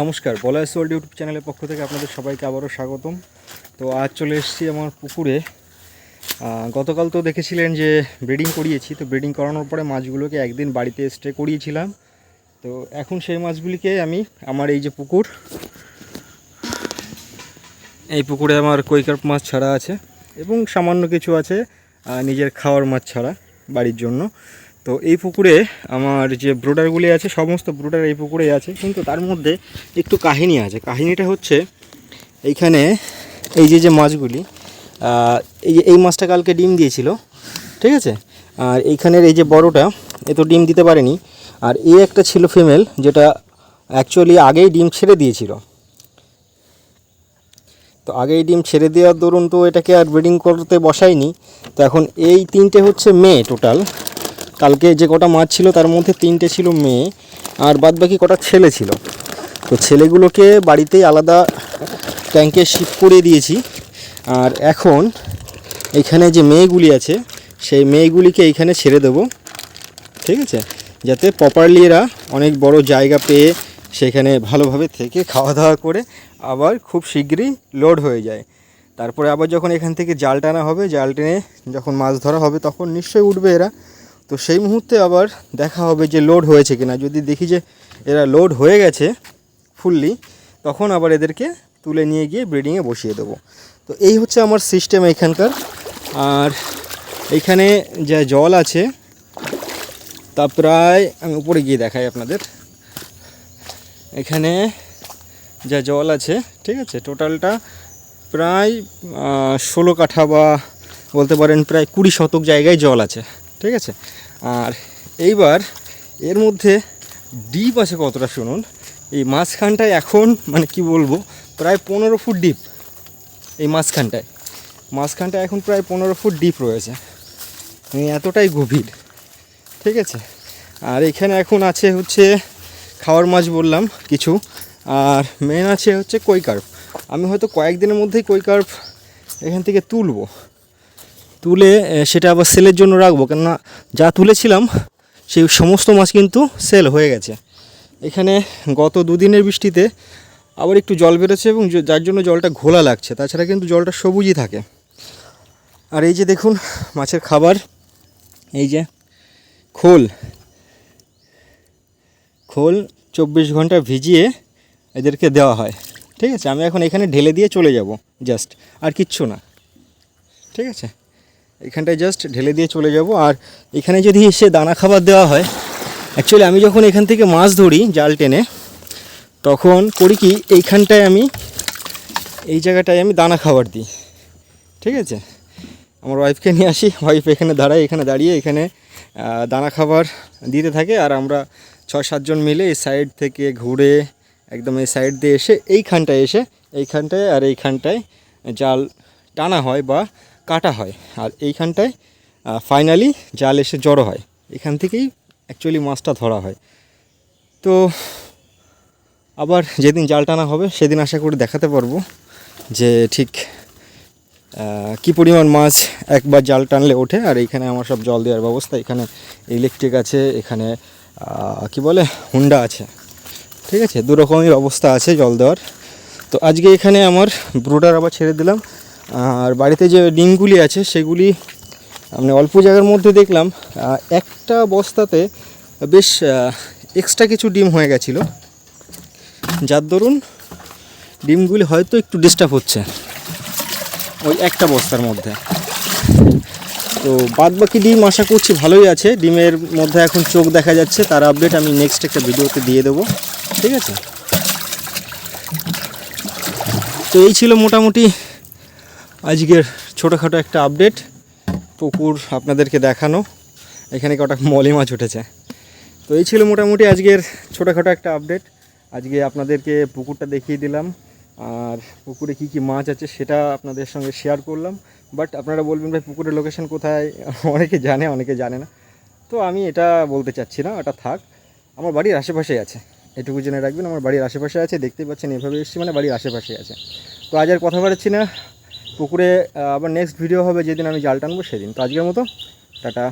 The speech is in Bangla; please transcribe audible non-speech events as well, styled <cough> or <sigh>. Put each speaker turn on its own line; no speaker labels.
নমস্কার বলাস ওয়ার্ল্ড ইউটিউব চ্যানেলের পক্ষ থেকে আপনাদের সবাইকে আবারও স্বাগতম। তো আজ চলে এসেছি আমার পুকুরে। গতকাল তো দেখেছিলেন যে ব্রিডিং করিয়েছি, তো ব্রিডিং করানোর পরে মাছগুলোকে একদিন বাড়িতে স্টে করিয়েছিলাম। তো এখন সেই মাছগুলিকে আমি, আমার এই যে পুকুর, এই পুকুরে আমার কৈকার্প মাছ ছাড়া আছে এবং সামান্য কিছু আছে নিজের খাওয়ার মাছ ছাড়া বাড়ির জন্য। তো এই পুকুরে আমার যে ব্রোডারগুলি আছে, সমস্ত ব্রোডার এই পুকুরে আছে। কিন্তু তার মধ্যে একটু কাহিনী আছে। কাহিনীটা হচ্ছে, এইখানে এই যে যে মাছগুলি এই যে, এই মাছটা কালকে ডিম দিয়েছিল, ঠিক আছে? আর এইখানের এই যে বড়টা, এ তো ডিম দিতে পারেনি। আর এই একটা ছিল ফিমেল যেটা অ্যাকচুয়ালি আগেই ডিম ছেড়ে দিয়েছিল। তো আগেই ডিম ছেড়ে দেওয়ার দরুন তো এটাকে আর ব্রিডিং করতে বসায়নি। তো এখন এই তিনটে হচ্ছে মেয়ে টোটাল কালকে যে কটা মাছ ছিল তার মধ্যে তিনটে ছিল মেয়ে আর বাদ বাকি কটা ছেলে ছিল। তো ছেলেগুলোকে বাড়িতেই আলাদা ট্যাঙ্কে শিফট করে দিয়েছি। আর এখন এখানে যে মেয়েগুলি আছে, সেই মেয়েগুলিকে এইখানে ছেড়ে দেবো। ঠিক আছে? যাতে প্রপারলি এরা অনেক বড় জায়গা পেয়ে সেখানে ভালোভাবে থেকে খাওয়া দাওয়া করে আবার খুব শীঘ্রই লোড হয়ে যায়। তারপরে আবার যখন এখান থেকে জাল টানা হবে, জাল টেনে যখন মাছ ধরা হবে, তখন নিশ্চয়ই উঠবে এরা। তো সেই মুহূর্তে আবার দেখা হবে যে লোড হয়েছে কিনা। যদি দেখি যে এরা লোড হয়ে গেছে ফুললি তখন আবার এদেরকে তুলে নিয়ে গিয়ে ব্রিডিংয়ে বসিয়ে দেবো। তো এই হচ্ছে আমার সিস্টেম এখানকার। আর এইখানে যা জল আছে, তা প্রায় আমি উপরে গিয়ে দেখাই আপনাদের। এখানে যা জল আছে, ঠিক আছে টোটালটা প্রায় ষোলো কাঠা বা বলতে পারেন প্রায় কুড়ি শতক জায়গায় জল আছে। ঠিক আছে? আর এইবার এর মধ্যে ডিপ আছে কতটা শুনুন? এই মাঝখানটায় এখন মানে কি বলব, প্রায় পনেরো ফুট ডিপ। এই মাঝখানটায়। মাঝখানটায় এখন প্রায় পনেরো ফুট ডিপ রয়েছে। মানে এতটাই গভীর। ঠিক আছে? আর এখানে এখন আছে হচ্ছে, খাওয়ার মাছ বললাম কিছু। আর মেন আছে হচ্ছে কৈকার্প আমি হয়তো কয়েকদিনের মধ্যেই কৈকার্প এখান থেকে তুলবো। তুলে সেটা আবার সেলের জন্য রাখব। কেননা যা তুলেছিলাম, সেই সমস্ত মাছ কিন্তু সেল হয়ে গেছে। এখানে গত দুদিনের বৃষ্টিতে আবার একটু জল বেরোচ্ছে এবং যার জন্য জলটা ঘোলা লাগছে। তাছাড়া কিন্তু জলটা সবুজই থাকে। আর এই যে দেখুন, মাছের খাবার, এই যে খোল। খোল চব্বিশ ঘণ্টা ভিজিয়ে এদেরকে দেওয়া হয়। ঠিক আছে? আমি এখন এখানে ঢেলে দিয়ে চলে যাব জাস্ট আর কিচ্ছু না। ঠিক আছে? এখানটায় জাস্ট ঢেলে দিয়ে চলে যাব। আর এখানে যদি এসে দানা খাবার দেওয়া হয় অ্যাকচুয়ালি আমি যখন এখান থেকে মাছ ধরি জাল টেনে, তখন করি কি, এইখানটায় আমি, এই জায়গাটায় আমি দানা খাবার দিই। ঠিক আছে? আমার ওয়াইফকে নিয়ে আসি। ওয়াইফ এখানে দাঁড়ায়, এখানে দাঁড়িয়ে এখানে দানা খাবার দিতে থাকে। আর আমরা ছয় সাতজন মিলে এই সাইড থেকে ঘুরে, একদম এই সাইড দিয়ে এসে এইখানটায় এসে, এইখানটায় আর এইখানটায় জাল টানা হয় বা কাটা হয়। আর এইখানটায় ফাইনালি জাল এসে জড়ো হয়। এখান থেকেই অ্যাকচুয়ালি মাছটা ধরা হয়। তো আবার যেদিন জাল টানা হবে, সেদিন আশা করি দেখাতে পারব যে ঠিক কি পরিমাণ মাছ একবার জাল টানলে ওঠে। আর এইখানে আমার সব জল দেওয়ার ব্যবস্থা। এখানে ইলেকট্রিক আছে, এখানে কি বলে, হুন্ডা আছে। ঠিক আছে? দু রকমের অবস্থা আছে জল দেওয়ার। তো আজকে এখানে আমার ব্রুডার আবার ছেড়ে দিলাম। আর বাড়িতে যে ডিমগুলি আছে, সেগুলি মানে অল্প জায়গার মধ্যে দেখলাম। একটা বস্তাতে বেশ এক্সট্রা কিছু ডিম হয়ে গেছিল। যার দরুন ডিমগুলি হয়তো একটু ডিস্টার্ব হচ্ছে ওই একটা বস্তার মধ্যে। তো বাদ বাকি ডিম আশা করছি ভালোই আছে। ডিমের মধ্যে এখন চোখ দেখা যাচ্ছে। তার আপডেট আমি নেক্সট একটা ভিডিওতে দিয়ে দেবো। ঠিক আছে? তো এই ছিল মোটামুটি আজকের ছোটোখাটো একটা আপডেট পুকুর আপনাদেরকে দেখানো। এখানে কটা মলি মাছ উঠেছে। তো এই ছিল মোটামুটি আজকের ছোটোখাটো একটা আপডেট আজকে আপনাদেরকে পুকুরটা দেখিয়ে দিলাম। আর পুকুরে কি কি মাছ আছে সেটা আপনাদের সঙ্গে শেয়ার করলাম। বাট আপনারা বলবেন, ভাই, পুকুরের লোকেশন কোথায়? <laughs> অনেকে জানে অনেকে জানে না। তো আমি এটা বলতে চাচ্ছি না, এটা থাক। আমার বাড়ির আশেপাশেই আছে। এটুকু জেনে রাখবেন, আমার বাড়ির আশেপাশে আছে। দেখতেই পাচ্ছেন, এভাবে এসেছি মানে বাড়ির আশেপাশে আছে। তো আজ আর কথা বাড়াচ্ছি না। পুকুরে আবার নেক্সট ভিডিও হবে যেদিন আমি জাল টানবো সেদিন। তো আজকের মতো টাটা।